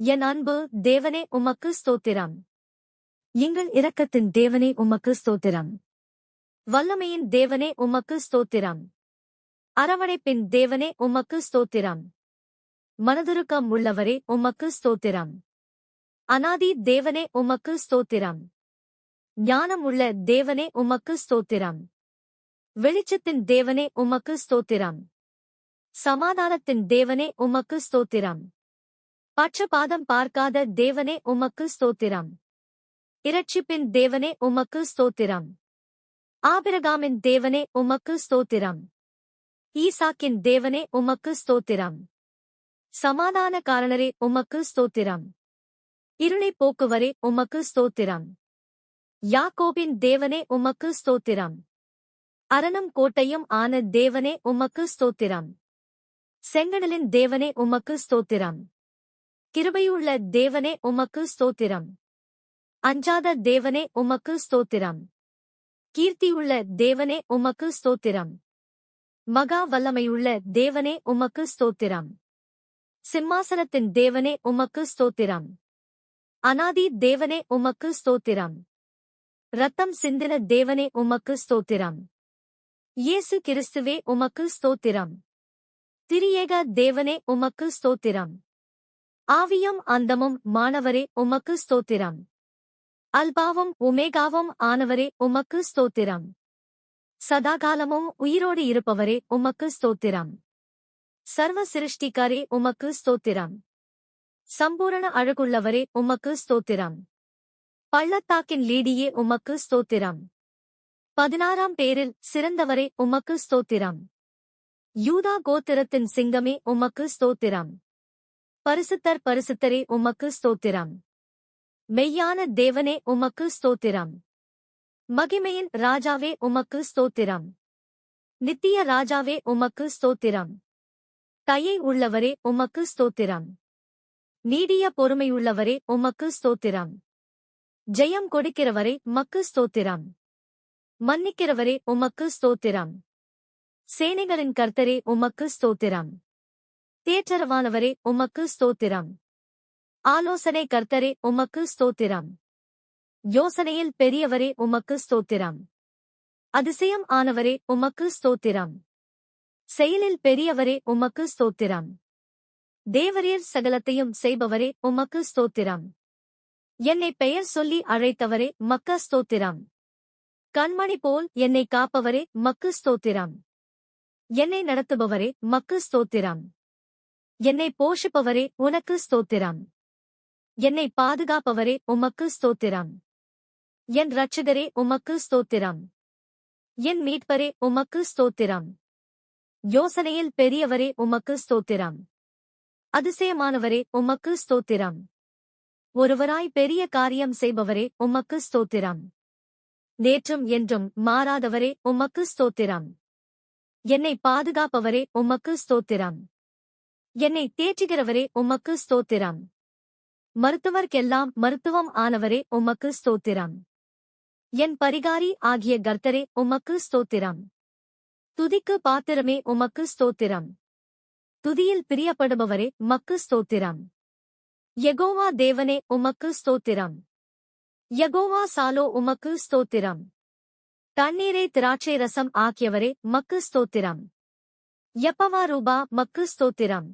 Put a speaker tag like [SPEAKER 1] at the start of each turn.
[SPEAKER 1] என் அன்பு தேவனே உமக்கு ஸ்தோத்திரம். எங்கள் இரக்கத்தின் தேவனே உமக்கு ஸ்தோத்திரம். வல்லமையின் தேவனே உமக்கு ஸ்தோத்திரம். அரவணைப்பின் தேவனே உமக்கு ஸ்தோத்திரம். மனதுருக்கம் உள்ளவரே உமக்கு ஸ்தோத்திரம். அனாதி தேவனே உமக்கு ஸ்தோத்திரம். ஞானம் உள்ள தேவனே உமக்கு ஸ்தோத்திரம். வெளிச்சத்தின் தேவனே உமக்கு ஸ்தோத்திரம். சமாதானத்தின் தேவனே உமக்கு ஸ்தோத்திரம். பட்சபாதம் பார்க்காத தேவனே உமக்கு ஸ்தோத்திரம். இரட்சிப்பின் தேவனே உமக்கு ஸ்தோத்திரம். ஆபிரகாமின் தேவனே உமக்கு ஸ்தோத்திரம். ஈசாக்கின் தேவனே உமக்கு ஸ்தோத்திரம். சமாதான காரணரே உமக்கு ஸ்தோத்திரம். இருளை போக்குவரே உமக்கு ஸ்தோத்திரம். யாக்கோபின் தேவனே உமக்கு ஸ்தோத்திரம். அரணும் கோட்டையும் ஆன தேவனே உமக்கு ஸ்தோத்திரம். செங்கடலின் தேவனே உமக்கு ஸ்தோத்திரம். கிருபையுள்ள தேவனே உமக்கு ஸ்தோத்திரம். அஞ்சாத தேவனே உமக்கு ஸ்தோத்திரம். கீர்த்தியுள்ள தேவனே உமக்கு ஸ்தோத்திரம். மகா வல்லமையுள்ள தேவனே உமக்கு ஸ்தோத்திரம். சிம்மாசனத்தின் தேவனே உமக்கு ஸ்தோத்திரம். அனாதி தேவனே உமக்கு ஸ்தோத்திரம். ரத்தம் சிந்தின தேவனே உமக்கு ஸ்தோத்திரம். இயேசு கிறிஸ்துவே உமக்கு ஸ்தோத்திரம். திரியேக தேவனே உமக்கு ஸ்தோத்திரம். ஆவியும் அந்தமும் மாணவரே உமக்கு ஸ்தோத்திரம். அல்பாவும் உமேகாவும் ஆனவரே உமக்கு ஸ்தோத்திரம். சதாகாலமும் உயிரோடு இருப்பவரே உமக்கு ஸ்தோத்திரம். சர்வ சிருஷ்டிக்காரே உமக்கு ஸ்தோத்திரம். சம்பூரண அழகுள்ளவரே உமக்கு ஸ்தோத்திரம். பள்ளத்தாக்கின் லீடியே உமக்கு ஸ்தோத்திரம். பதினாறாம் பேரில் சிறந்தவரே உமக்கு ஸ்தோத்திரம். யூதா கோத்திரத்தின் சிங்கமே உமக்கு ஸ்தோத்திரம். பரிசுத்தர் பரிசுத்தரே உமக்கு ஸ்தோத்திரம். மெய்யான தேவனே உமக்கு ஸ்தோத்திரம். மகிமையின் ராஜாவே உமக்கு ஸ்தோத்திரம். நித்திய ராஜாவே உமக்கு ஸ்தோத்திரம். தயை உள்ளவரே உமக்கு ஸ்தோத்திரம். நீடிய பொறுமையுள்ளவரே உமக்கு ஸ்தோத்திரம். ஜெயம் கொடுக்கிறவரே மக்கு ஸ்தோத்திரம். மன்னிக்கிறவரே உமக்கு ஸ்தோத்திரம். சேனைகளின் கர்த்தரே உமக்கு ஸ்தோத்திரம். தேற்றரவானவரே உமக்கு ஸ்தோத்திரம். ஆலோசனை கர்த்தரே உமக்கு ஸ்தோத்திரம். யோசனையில் பெரியவரே உமக்கு ஸ்தோத்திரம். அதிசயம் ஆனவரே உமக்கு ஸ்தோத்திரம். செயலில் பெரியவரே உமக்கு ஸ்தோத்திரம். தேவரீர் சகலத்தையும் செய்பவரே உமக்கு ஸ்தோத்திரம். என்னை பெயர் சொல்லி அழைத்தவரே மக்க ஸ்தோத்திரம். கண்மணி போல் என்னை காப்பவரே மக்கு ஸ்தோத்திரம். என்னை நடத்துபவரே மக்கு ஸ்தோத்திரம். என்னை போஷிப்பவரே உனக்கு ஸ்தோத்திரம். என்னை பாதுகாப்பவரே உமக்கு ஸ்தோத்திரம். என் ரட்சகரே உமக்கு ஸ்தோத்திரம். என் மீட்பரே உமக்கு ஸ்தோத்திரம். யோசனையில் பெரியவரே உமக்கு ஸ்தோத்திரம். அதிசயமானவரே உமக்கு ஸ்தோத்திரம். ஒருவராய் பெரிய காரியம் செய்பவரே உமக்கு ஸ்தோத்திரம். நேற்றும் என்றும் மாறாதவரே உமக்கு ஸ்தோத்திரம். என்னை பாதுகாப்பவரே உமக்கு ஸ்தோத்திரம். என்னை தேற்றுகிறவரே உமக்கு ஸ்தோத்திரம். மருத்துவர்க்கெல்லாம் மருத்துவம் ஆனவரே உமக்கு ஸ்தோத்திரம். என் பரிகாரி ஆகிய கர்த்தரே உமக்கு ஸ்தோத்திரம். துதிக்கு பாத்திரமே உமக்கு ஸ்தோத்திரம். துதியில் பிரியப்படுபவரே மக்கு ஸ்தோத்திரம். யகோவா தேவனே உமக்கு ஸ்தோத்திரம். யகோவா சாலோ உமக்கு ஸ்தோத்திரம். தண்ணீரை திராட்சை ரசம் ஆக்கியவரே மக்கு ஸ்தோத்திரம். யப்பவா ரூபா மக்கு ஸ்தோத்திரம்.